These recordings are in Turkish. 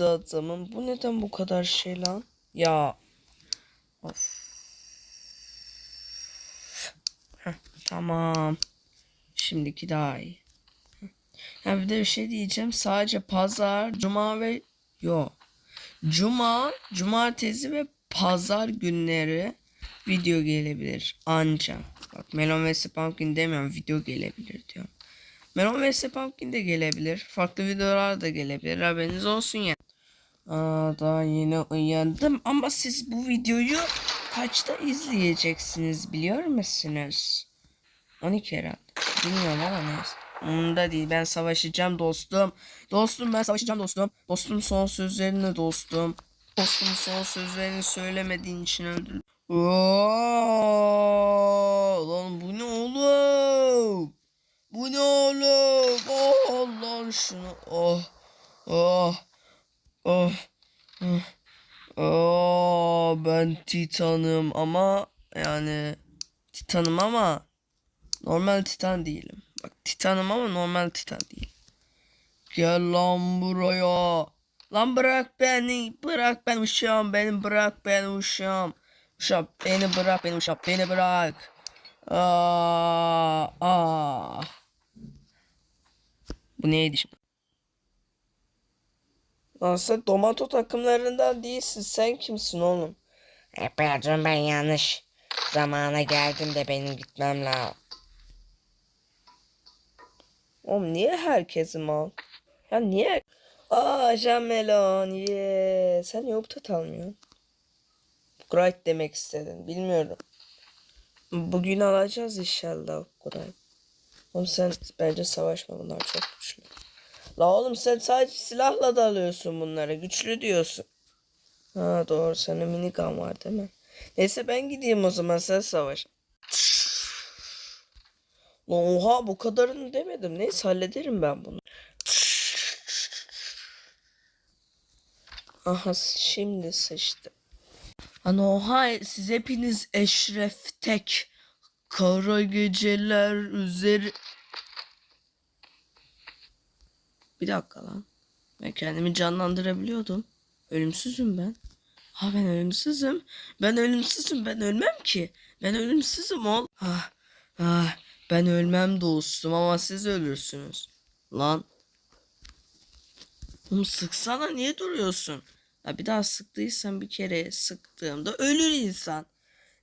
adamım. Bu neden bu kadar şey lan? Ya. Of. Heh, tamam. Şimdiki daha iyi. Ha bir de bir şey diyeceğim. Sadece pazar, cuma ve yo. Cuma, cumartesi ve pazar günleri video gelebilir anca. Bak Melon vs Pumpkin demiyorum video gelebilir diyorum. Melon vs Pumpkin de gelebilir. Farklı videolar da gelebilir. Haberiniz olsun ya. Aa, daha yeni uyandım ama siz bu videoyu kaçta izleyeceksiniz biliyor musunuz? 12 herhalde. Bilmiyorum ama neyse. Umurumda değil. Ben savaşacağım dostum. Dostum ben savaşacağım dostum. Dostum son sözlerini dostum. Dostum son sözlerini söylemediğin için öldürdüm. Lan bu ne oğlum? Bu ne oğlum? Oh Allah şunu. Oh. Oh. Oh. Oh. Oh. Ben Titan'ım ama yani Titan'ım ama normal Titan değilim. Bak Titan'ım ama normal Titan değil. Gel lan buraya. Lan bırak beni. Bırak ben uşağım. Beni bırak ben uşağım. Uşağım beni bırak beni uşağım. Beni bırak. Aa, aa. Bu neydi şimdi? Lan sen Domato takımlarından değilsin. Sen kimsin oğlum? E pardon ben yanlış zamana geldim de benim gitmem lazım. Oğlum niye herkesi mal? Ya niye? Aa Jamelon ye. Sen niye uptat almıyorsun? Upgrade demek istedin. Bilmiyorum. Bugün alacağız inşallah upgrade. Oğlum sen bence savaşma bunlar çok güçlü. La oğlum sen sadece silahla da alıyorsun bunları. Güçlü diyorsun. Ha doğru senin minigun var değil mi? Neyse ben gideyim o zaman sen savaş. Lan oha bu kadarını demedim. Neyse hallederim ben bunu. Aha şimdi sıçtı. Hani oha siz hepiniz eşref tek. Kara geceler üzeri... Bir dakika lan. Ben kendimi canlandırabiliyordum. Ölümsüzüm ben. Ha ben ölümsüzüm. Ben ölümsüzüm. Ben ölmem ki. Ben ölümsüzüm ol. Ah, ah, ben ölmem dostum ama siz ölürsünüz. Lan. Oğlum sıksana niye duruyorsun? Ya bir daha sıktıysan bir kere sıktığımda ölür insan.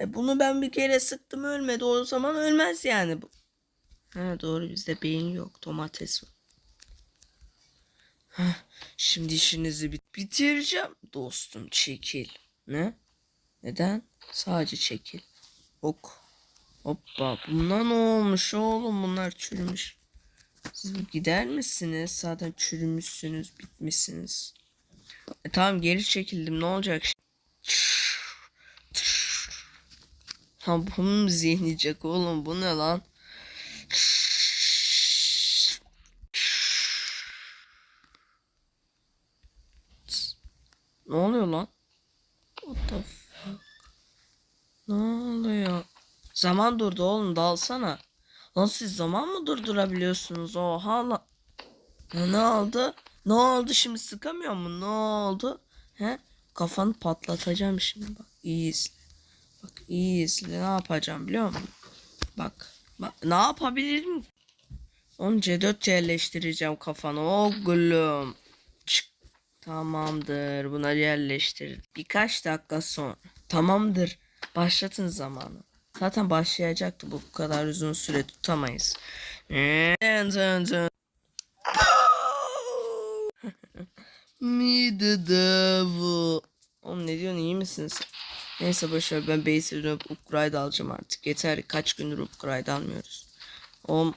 E bunu ben bir kere sıktım ölmedi o zaman ölmez yani. bu. Ha doğru bizde beyin yok domates var. Heh, şimdi işinizi bit bitireceğim dostum çekil. Ne? Neden? Sadece çekil. Ok. Hoppa bunlar ne olmuş oğlum bunlar çürümüş. Siz gider misiniz? Zaten çürümüşsünüz bitmişsiniz. E, tamam geri çekildim ne olacak şimdi? Mu zihniyecek oğlum bu ne lan? Ne oluyor lan? What the fuck? Ne oluyor? Zaman durdu oğlum dalsana. Lan siz zaman mı durdurabiliyorsunuz? Oha lan. Ne oldu? Ne oldu şimdi sıkamıyor mu? Ne oldu? He? Kafanı patlatacağım şimdi bak. İyi izle. Bak iyi. Ne yapacağım biliyor musun? Bak. Bak ne yapabilirim? Onu C4 yerleştireceğim kafana. O gülüm. Çık. Tamamdır. Buna yerleştir. Birkaç dakika sonra. Tamamdır. Başlatın zamanı. Zaten başlayacaktı bu, bu kadar uzun süre tutamayız. Me the devil. Oğlum ne diyorsun iyi misin sen? Neyse boşver ben base'e dönüp upgrade alacağım artık. Yeter kaç gündür upgrade almıyoruz. Oğlum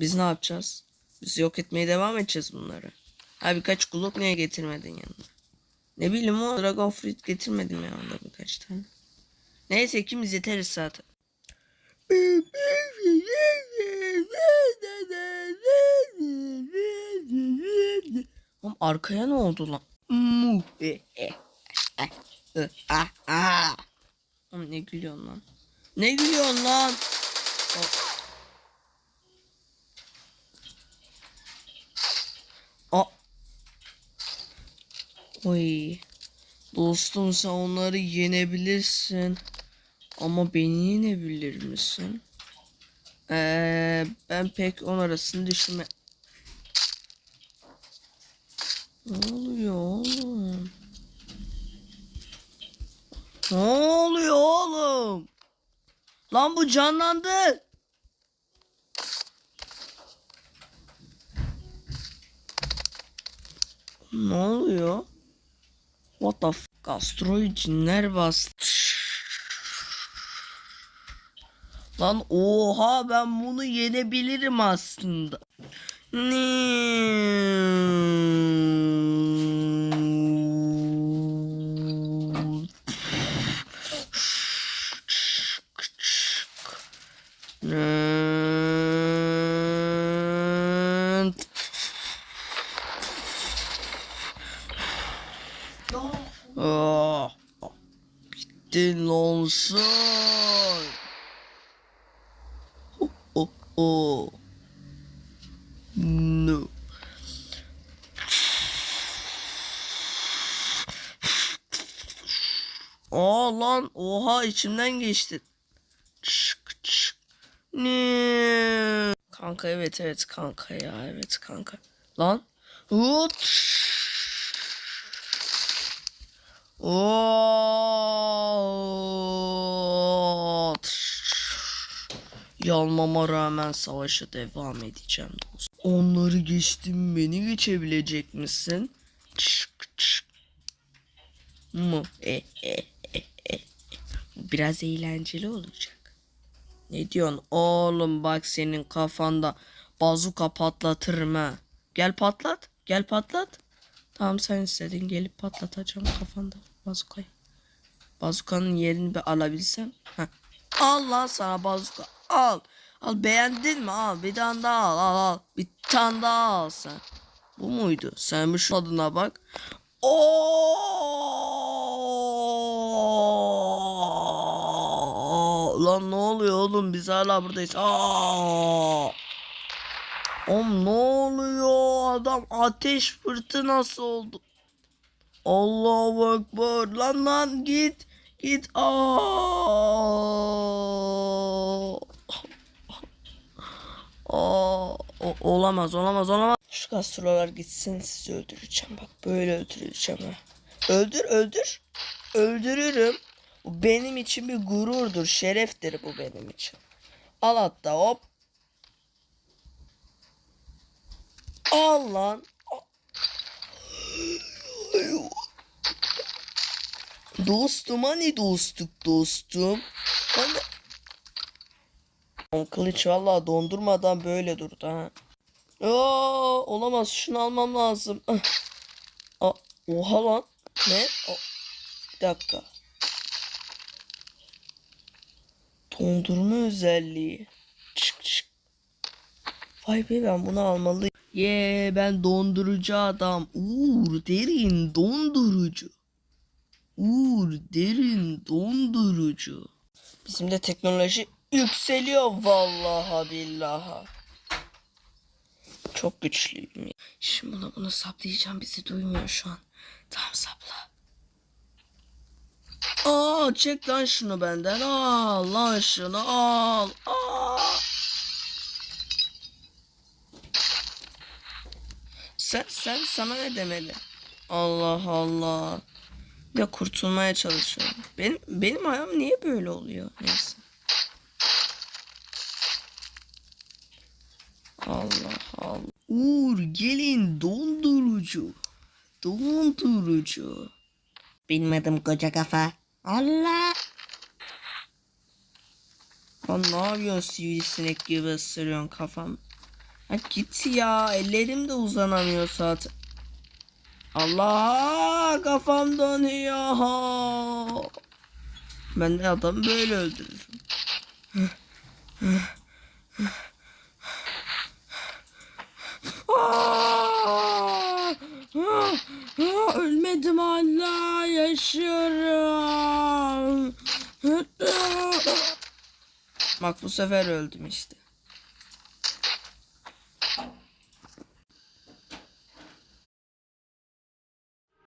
biz ne yapacağız? Biz yok etmeye devam edeceğiz bunları. Ha birkaç kulak niye getirmedin yanına? Ne bileyim o Dragon Fruit getirmedim ya onda birkaç tane. Neyse ikimiz yeteriz zaten. Oğlum arkaya ne oldu lan? Oğlum ne gülüyorsun lan? Ne gülüyorsun lan? O- Oy. Dostum sen onları yenebilirsin. Ama beni yenebilir misin? Ee, ben pek on arasını düşünme. Ne oluyor oğlum? Ne oluyor oğlum? Lan bu canlandı. Ne oluyor? What the f? Gastroyu cinler bastı. Lan oha ben bunu yenebilirim aslında. Ne? Bittin lan sen. Oh, oh, oh. No. Aa lan oha içimden geçti. Çık çık. Ne? Kanka evet evet kanka ya evet kanka. Lan. Hut. Oo. Yanmama rağmen savaşa devam edeceğim dostum. Onları geçtim beni geçebilecek misin? Çık çık. Mu? E, e, e, e. Biraz eğlenceli olacak. Ne diyorsun oğlum bak senin kafanda bazuka patlatırım ha. Gel patlat. Gel patlat. Tamam sen istedin gelip patlatacağım kafanda bazukayı. Bazukanın yerini bir alabilsem. Heh. Al lan sana bazuka. Al. Al beğendin mi? Al bir tane daha al. Al al. Bir tane daha al sen. Bu muydu? Sen bir şu adına bak. Oo! Lan ne oluyor oğlum? Biz hala buradayız. Aa! Oğlum ne oluyor? Adam ateş fırtınası oldu. Allahu Ekber. Lan lan git. Git. Aa! O- olamaz olamaz olamaz. Şu gastrolar gitsin sizi öldüreceğim. Bak böyle öldüreceğim ha. Öldür öldür. Öldürürüm. Bu benim için bir gururdur. Şereftir bu benim için. Al hatta hop. Al lan. Dostum hani dostluk dostum. Hani... Kılıç valla dondurmadan böyle durdu ha. Aa, olamaz şunu almam lazım. Ah. Aa, oha lan. Ne? O, bir dakika. Dondurma özelliği. Çık çık. Vay be ben bunu almalıyım. Ye ben dondurucu adam. Uğur derin dondurucu. Uğur derin dondurucu. Bizim de teknoloji yükseliyor vallahi billahi. Çok güçlüyüm. Şimdi bunu bunu saplayacağım bizi duymuyor şu an. Tamam sapla. Aa çek lan şunu benden. Al lan şunu al. Aa. Sen sen sana ne demeli? Allah Allah. Ya kurtulmaya çalışıyorum. Benim benim ayağım niye böyle oluyor? Neyse. Allah Allah. Uğur gelin dondurucu. Dondurucu. Adım koca kafa. Allah. Lan ne yapıyorsun sivrisinek gibi ısırıyorsun kafam. Ha git ya ellerim de uzanamıyor zaten. Allah kafam donuyor. Ben de adamı böyle öldürürüm. Aa! Ah! Ah! Hala yaşıyorum. Bak bu sefer öldüm işte.